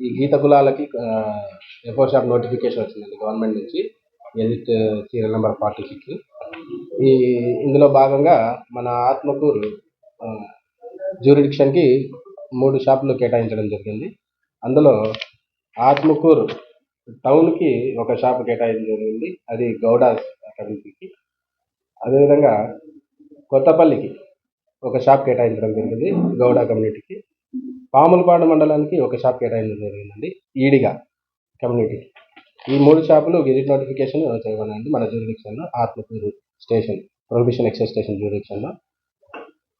ఈ గీత కులాలకి ఎఫోర్ షాప్ నోటిఫికేషన్ వచ్చిందండి గవర్నమెంట్ నుంచి edit serial number forty six ఈ ఇందులో భాగంగా మన ఆత్మకూరు జ్యూరిడిక్షన్కి మూడు షాపులు కేటాయించడం జరిగింది. అందులో ఆత్మకూరు టౌన్కి ఒక షాప్ కేటాయించడం జరిగింది. అది గౌడ అకాడమీకి. అదేవిధంగా కొత్తపల్లికి ఒక షాప్ కేటాయించడం జరిగింది గౌడ కమ్యూనిటీకి. పాములపాడు మండలానికి ఒక షాప్ కేటాయించడం జరిగిందండి. ఈడిగా కమ్యూనిటీకి ఈ మూడు షాపులు గెజిట్ నోటిఫికేషన్ చేయమనండి మన జ్యూరిడిక్షన్లో Atmakur station prohibition excise station జ్యూరిడిక్షన్లో.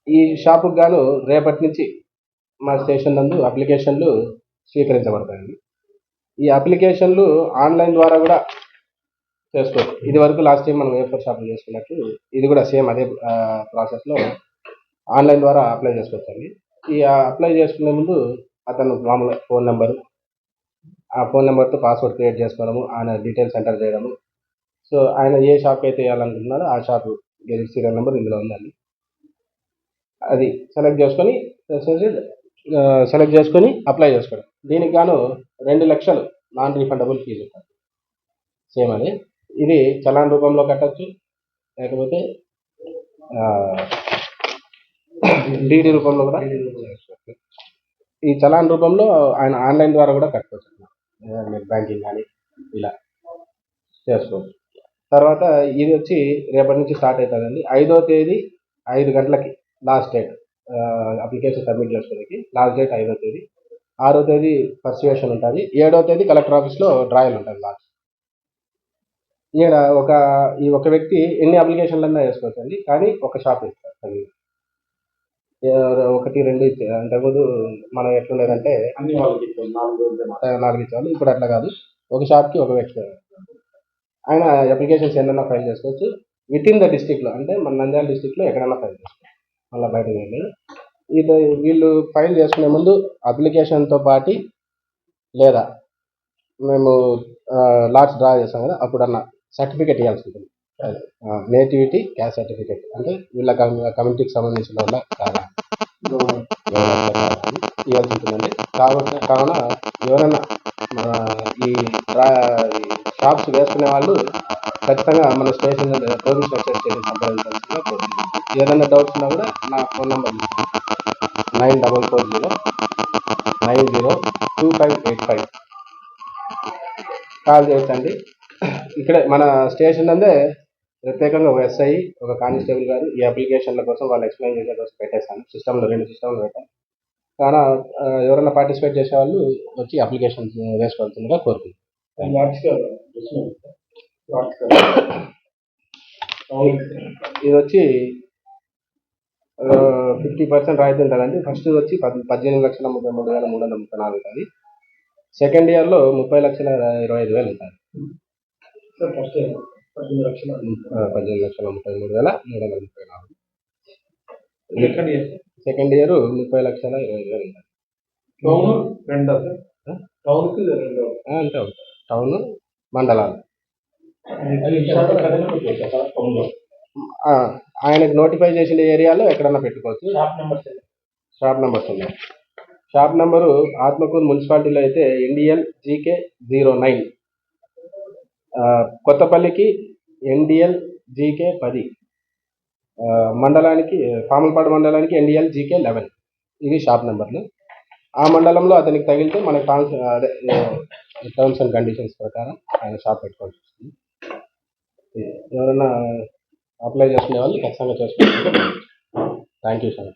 ఈ షాపుకు గాను రేపటి నుంచి మా స్టేషన్ నందు అప్లికేషన్లు స్వీకరించబడతాయండి. ఈ అప్లికేషన్లు ఆన్లైన్ ద్వారా కూడా చేసుకోవచ్చు ఇది వరకు లాస్ట్ టైం మనం ఏ షాపింగ్ షాపులు చేసుకున్నట్టు ఇది కూడా సేమ్ అదే ప్రాసెస్లో ఆన్లైన్ ద్వారా అప్లై చేసుకోవచ్చండి. ఈ అప్లై చేసుకునే ముందు అతను మామూలుగా ఫోన్ నెంబరు ఆ ఫోన్ నెంబర్తో పాస్వర్డ్ క్రియేట్ చేసుకోవడము ఆయన డీటెయిల్స్ ఎంటర్ చేయడము. సో ఆయన ఏ షాప్కి అయితే వేయాలనుకుంటున్నాడో ఆ షాప్ గెజిట్ సీరియల్ నెంబర్ ఇందులో ఉందండి. అది సెలెక్ట్ చేసుకొని సెలెక్ట్ చేసుకొని అప్లై చేసుకోవడం. దీనికి గాను రెండు లక్షలు నాన్ రీఫండబుల్ ఫీజు ఉంటుంది సేమ్ అది. ఇది చలాన్ రూపంలో కట్టచ్చు లేకపోతే డీడీ రూపంలో కూడా? ఈ చలాన్ రూపంలో ఆయన ఆన్లైన్ ద్వారా కూడా కట్టుకోవచ్చు నెట్ బ్యాంకింగ్ కానీ ఇలా చేసుకోవచ్చు. తర్వాత ఇది వచ్చి రేపటి నుంచి స్టార్ట్ అవుతుందండి. ఐదో తేదీ ఐదు గంటలకి లాస్ట్ డేట్ అప్లికేషన్ సబ్మిట్ చేసుకోవడానికి లాస్ట్ డేట్ ఐదో తేదీ. ఆరో తేదీ పర్సువేషన్ ఉంటుంది. ఏడో తేదీ కలెక్టర్ ఆఫీస్లో డ్రాయల్ ఉంటుంది లాస్ట్. ఈడ ఒక ఈ ఒక వ్యక్తి ఎన్ని అప్లికేషన్లన్నా వేసుకోవచ్చండి. కానీ ఒక షాప్ ఇస్తారు ఒకటి రెండు ఇచ్చే అంతకుముందు మనం ఎట్లుండేదంటే అన్ని వాళ్ళకి నాలుగు ఇచ్చేవాళ్ళు ఇప్పుడు అట్లా కాదు. ఒక షాప్కి ఒక వ్యక్తి. ఆయన అప్లికేషన్స్ ఎన్నైనా ఫైల్ చేసుకోవచ్చు. విత్ ఇన్ ద డిస్టిక్లో అంటే మన నంద్యాల డిస్టిక్లో ఎక్కడైనా ఫైల్ చేసుకోవచ్చు. మళ్ళీ బయటకు వెళ్ళి. ఇది వీళ్ళు ఫైల్ చేసుకునే ముందు అప్లికేషన్తో పాటి లేదా మేము లాట్స్ డ్రా చేస్తాం కదా అప్పుడన్నా సర్టిఫికేట్ ఇవ్వాల్సి ఉంటుంది. Nativity caste certificate. అంటే వీళ్ళ కమ్యూనిటీకి సంబంధించిన వాళ్ళ కాదా ఇవ్వాల్సి ఉంటుందండి కాబట్టి కావున ఎవరైనా మన ఈ షాప్స్ వేసుకునే వాళ్ళు ఖచ్చితంగా మన స్టేషన్ పోలీస్ స్టేషన్ సంప్రదించాల్సిందిగా కోరుతున్నాను ఏదైనా డౌట్స్ ఉన్నా కూడా నా phone number nine double four zero nine zero two five eight five. Call చేయొచ్చండి. ఇక్కడే మన స్టేషన్ అందే ప్రత్యేకంగా ఒక ఎస్ఐ ఒక కానిస్టేబుల్ గారు ఈ అప్లికేషన్ల కోసం వాళ్ళు ఎక్స్ప్లెయిన్ చేసే కోసం పెట్టేశాను. సిస్టంలో రెండు సిస్టంలో పెట్టాను. కానీ ఎవరైనా పార్టిసిపేట్ చేసే వాళ్ళు వచ్చి అప్లికేషన్ వేసుకోవాల్సిందిగా కోరుకుంటున్నాను ఇది వచ్చి ఫిఫ్టీ పర్సెంట్ రాయితీ ఉంటుందండి. ఫస్ట్ వచ్చి పద్- పద్దెనిమిది లక్షల ముప్పై మూడు వేల మూడు వందల ముప్పై నాలుగు ఉంటుంది. సెకండ్ ఇయర్లో ముప్పై లక్షల ఇరవై ఐదు వేలు ఉంటుంది. ఫస్ట్ పద్దెనిమిది లక్షలు పద్దెనిమిది లక్షల ముప్పై మూడు వేల మూడు వందల ముప్పై నాలుగు. సెకండ్ ఇయర్ సెకండ్ ఇయర్ ముప్పై లక్షల ఇరవై వేలు ఉంటుంది టౌన్ రెండో. టౌన్కి రెండో. ఆ, అంతే ఉంటుంది టౌన్ మండలాలు. ఆయనకు నోటిఫై చేసిన ఏరియాలో ఎక్కడన్నా పెట్టుకోవచ్చు. షాప్ నెంబర్స్ ఉన్నాయి. షాప్ నెంబరు ఆత్మకూరు మున్సిపాలిటీలో అయితే ఎన్డిఎల్ జీకే జీరో నైన్ కొత్తపల్లికి ఎన్డిఎల్ జీకే పది. మండలానికి పాములపాడు మండలానికి ఎన్డిఎల్ జీకే లెవెన్. ఇవి షాప్ నెంబర్లు. ఆ మండలంలో అతనికి తగిలితే మన ట్రాన్స్ అదే టర్మ్స్ అండ్ కండిషన్స్ ప్రకారం ఆయన షాప్ పెట్టుకోవాల్సి వస్తుంది. ఎవరైనా అప్లై చేసుకునే వాళ్ళు ఖచ్చితంగా చేసుకోవాలి థ్యాంక్ యూ సార్.